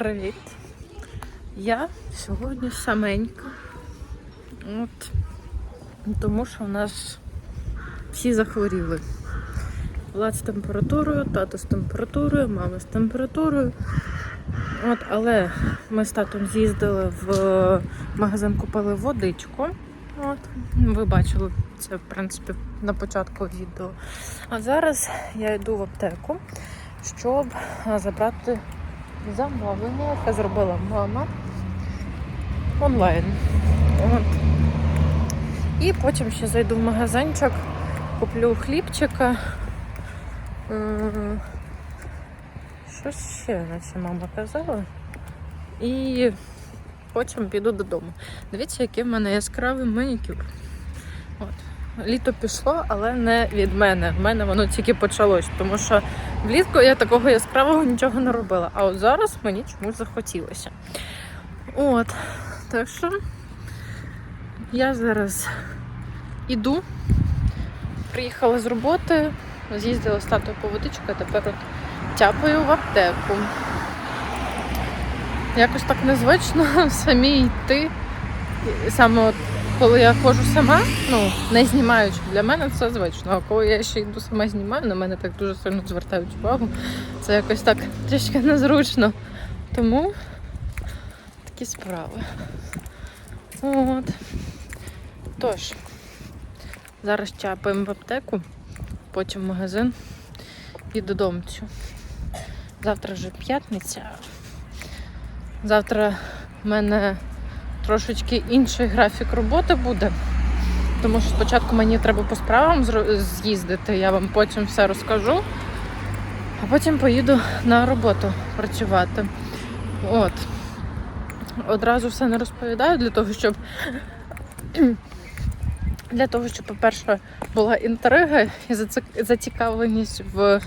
Привіт! Я сьогодні саменька. От. Тому що в нас всі захворіли. Влад з температурою, тато з температурою, мама з температурою. От, але ми з татом з'їздили в магазин, купили водичку. От. Ви бачили це, в принципі, на початку відео. А зараз я йду в аптеку, щоб забрати замовлення, яке зробила мама онлайн. От. І потім ще зайду в магазинчик, куплю хлібчика. Що ще наче мама казала? І потім піду додому. Дивіться, який в мене яскравий манікюр. От. Літо пішло, але не від мене. В мене воно тільки почалось, тому що влітку я такого яскравого нічого не робила. А от зараз мені чомусь захотілося. От. Так що я зараз іду. Приїхала з роботи, з'їздила з татою по водичку, а тепер от тяпаю в аптеку. Якось так незвично самі йти. Саме от коли я ходжу сама, ну не знімаючи, для мене це звично. А коли я ще йду сама знімаю, на мене так дуже сильно звертають увагу. Це якось так трішки незручно. Тому такі справи. От. Тож, зараз чапаємо в аптеку, потім в магазин і додому. Завтра вже п'ятниця. Завтра в мене трошечки інший графік роботи буде. Тому що спочатку мені треба по справам з'їздити, я вам потім все розкажу, а потім поїду на роботу працювати. От. Одразу все не розповідаю для того, щоб для того, щоб, по-перше, була інтрига і зацікавленість в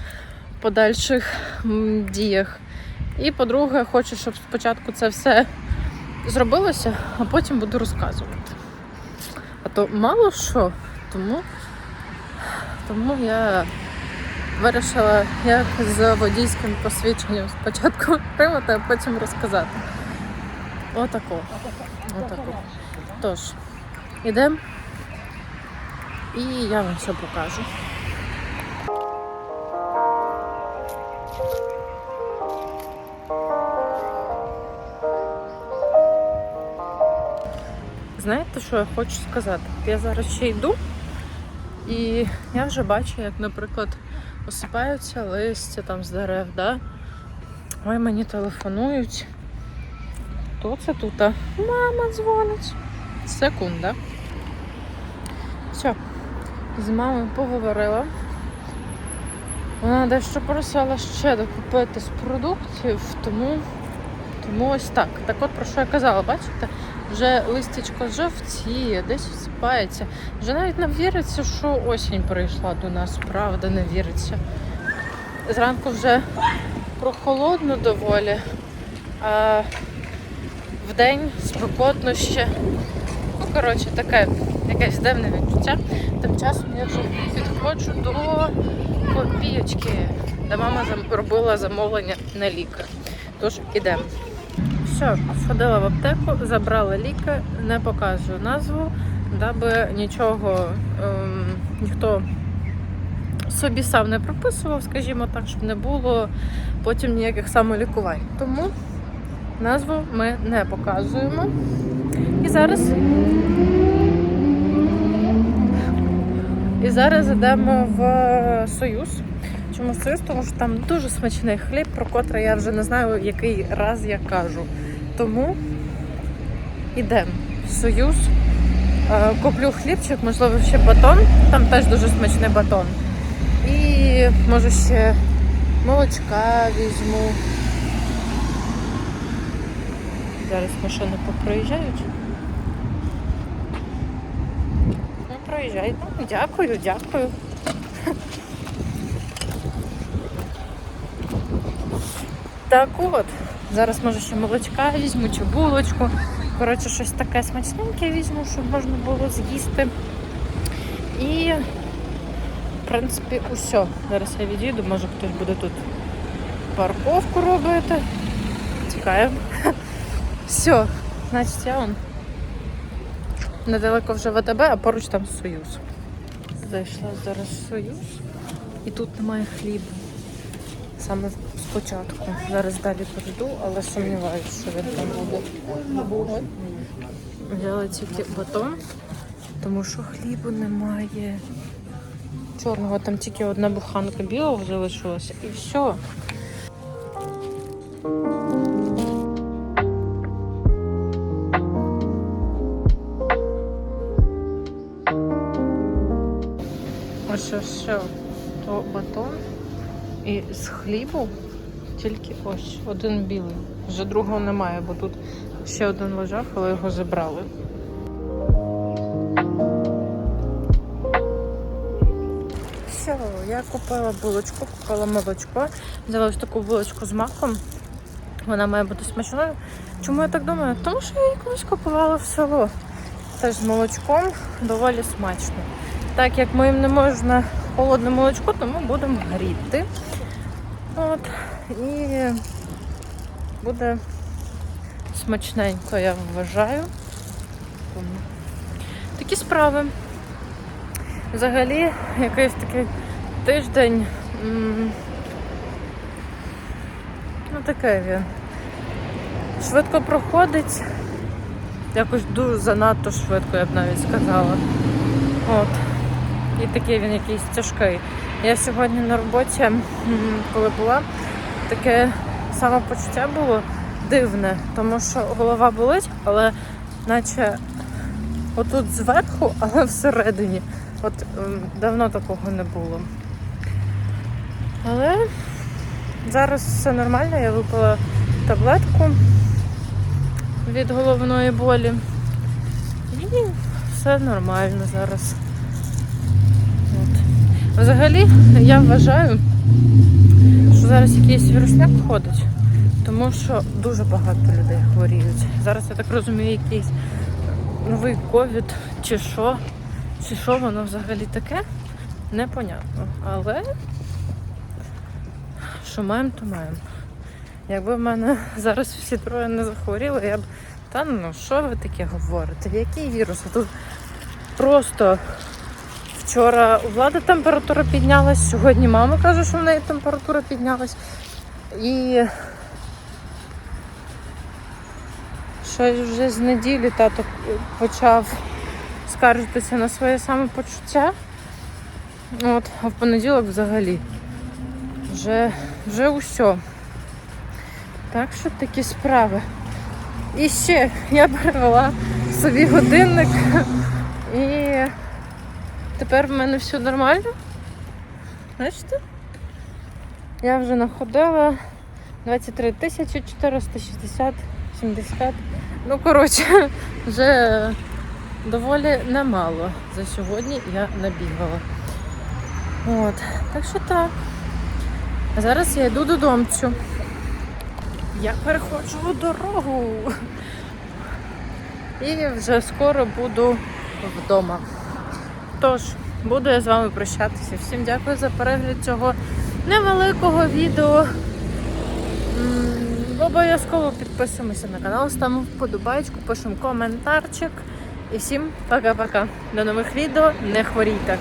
подальших діях. І по-друге, хочу, щоб спочатку це все зробилося, а потім буду розказувати. А то мало що, тому, тому я вирішила, як з водійським посвідченням спочатку отримати, а потім розказати. Отако. Отако. Тож, ідемо і я вам все покажу. Знаєте, що я хочу сказати? Я зараз ще йду, і я вже бачу, як, наприклад, осипаються листя там з дерев, да? Ой, мені телефонують. Хто це тут? Мама дзвонить. Секунда. Все, з мамою поговорила. Вона дещо просила ще докупити з продуктів, тому, тому ось так. Так от про що я казала, бачите? Вже листячко жовтіє, десь всипається. Вже навіть не віриться, що осінь прийшла до нас, правда, не віриться. Зранку вже прохолодно доволі, а вдень спекотно ще. Ну, коротше, таке якесь дивне відчуття. Тим часом я вже підходжу до копійочки, де мама робила замовлення на ліки. Тож ідемо. Все, сходила в аптеку, забрала ліки, не показую назву, даби нічого ем, ніхто собі сам не прописував, скажімо так, щоб не було потім ніяких самолікувань. Тому назву ми не показуємо. І зараз. І зараз йдемо в Союз. Чому Союз? Тому що там дуже смачний хліб, про котрий я вже не знаю, який раз я кажу. Тому йдемо в Союз. Е, Куплю хлібчик, можливо, ще батон. Там теж дуже смачний батон. І може ще молочка візьму. Зараз машини поприїжджають. Ну, проїжджай. Ну, дякую, дякую. Так от, зараз може ще молочка візьму чи булочку. Коротше, щось таке смачненьке візьму, щоб можна було з'їсти. І, в принципі, усе. Зараз я відійду, може хтось буде тут парковку робити. втікає. Все, значить я он. Недалеко вже ВТБ, а поруч там Союз. Зайшла зараз в Союз і тут немає хлібу. Саме спочатку. Зараз далі перейду, але сумніваюся, що він там буде. Взяла тільки батон, тому що хлібу немає. Чорного там тільки одна буханка білого залишилася і все. Ось все. То батон і з хлібу тільки ось один білий. Вже другого немає, бо тут ще один лежав, але його забрали. Все, я купила булочку, купила молочко. Взяла ось таку булочку з маком. Вона має бути смачною. Чому я так думаю? Тому що я її колись купувала в село. Теж з молочком доволі смачно. Так як моїм не можна холодне молочко, тому будемо гріти. От. І буде смачненько, я вважаю. Такі справи. Взагалі, якийсь такий тиждень. Ну, таке він. Швидко проходить. Якось дуже занадто швидко, я б навіть сказала. От. І такий він якийсь тяжкий. Я сьогодні на роботі, коли була, таке самопочуття було дивне, тому що голова болить, але наче отут зверху, але всередині. От ем, давно такого не було. Але зараз все нормально, я випила таблетку від головної болі. І все нормально зараз. От. Взагалі, я вважаю, що зараз якийсь вірусняк ходить, тому що дуже багато людей хворіють. Зараз я так розумію, якийсь новий ковід чи що, чи що воно взагалі таке, непонятно. Але що маємо, то маємо. Якби в мене зараз всі троє не захворіли, я б. Та ну що ви таке говорите? Який вірус? Тут просто вчора у влади температура піднялась, сьогодні мама каже, що в неї температура піднялась. І щось вже з неділі тато почав скаржитися на своє самопочуття. От, а в понеділок взагалі. Вже, вже усе. Так що такі справи. І ще я перевела собі годинник тепер в мене все нормально. Бачите? Я вже находила 23 тисячі 460 70. Ну, коротше, вже доволі немало за сьогодні я набігала. От, так що так. А зараз я йду додому. Я переходжу дорогу. І вже скоро буду вдома. Тож, буду я з вами прощатися. Всім дякую за перегляд цього невеликого відео. Обов'язково підписуємося на канал, ставимо вподобайку, пишемо коментарчик. І всім пока-пока. До нових відео. Не хворійте.